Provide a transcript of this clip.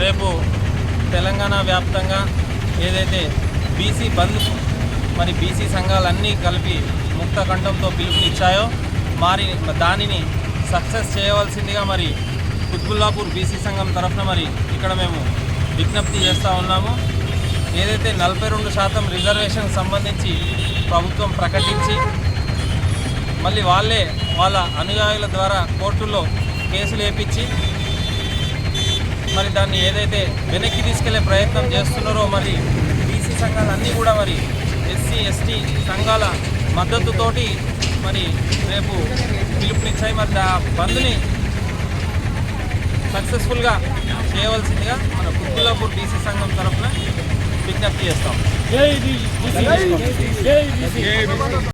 రేపు తెలంగాణ వ్యాప్తంగా ఏదైతే బీసీ బంద్ మరి బీసీ సంఘాలన్నీ కలిపి ముక్త కంఠంతో పిలుపునిచ్చాయో మరి దానిని సక్సెస్ చేయవలసిందిగా మరి కుత్బుల్లాపూర్ బీసీ సంఘం తరఫున మరి ఇక్కడ మేము విజ్ఞప్తి చేస్తూ ఉన్నాము. ఏదైతే నలభై రెండు శాతం రిజర్వేషన్ సంబంధించి ప్రభుత్వం ప్రకటించి మళ్ళీ వాళ్ళే వాళ్ళ అనుయాయుల ద్వారా కోర్టులో కేసులు వేపించి దాన్ని ఏదైతే వెనక్కి తీసుకెళ్ళే ప్రయత్నం చేస్తున్నారో మరి బీసీ సంఘాలన్నీ కూడా మరి ఎస్సీ ఎస్టీ సంఘాల మద్దతుతోటి మరి రేపు పిలుపునిచ్చాయి. మరి ఆ బంద్ని సక్సెస్ఫుల్గా చేయవలసిందిగా మన కుత్బుల్లాపూర్ బీసీ సంఘం తరఫున విజ్ఞప్తి చేస్తాం.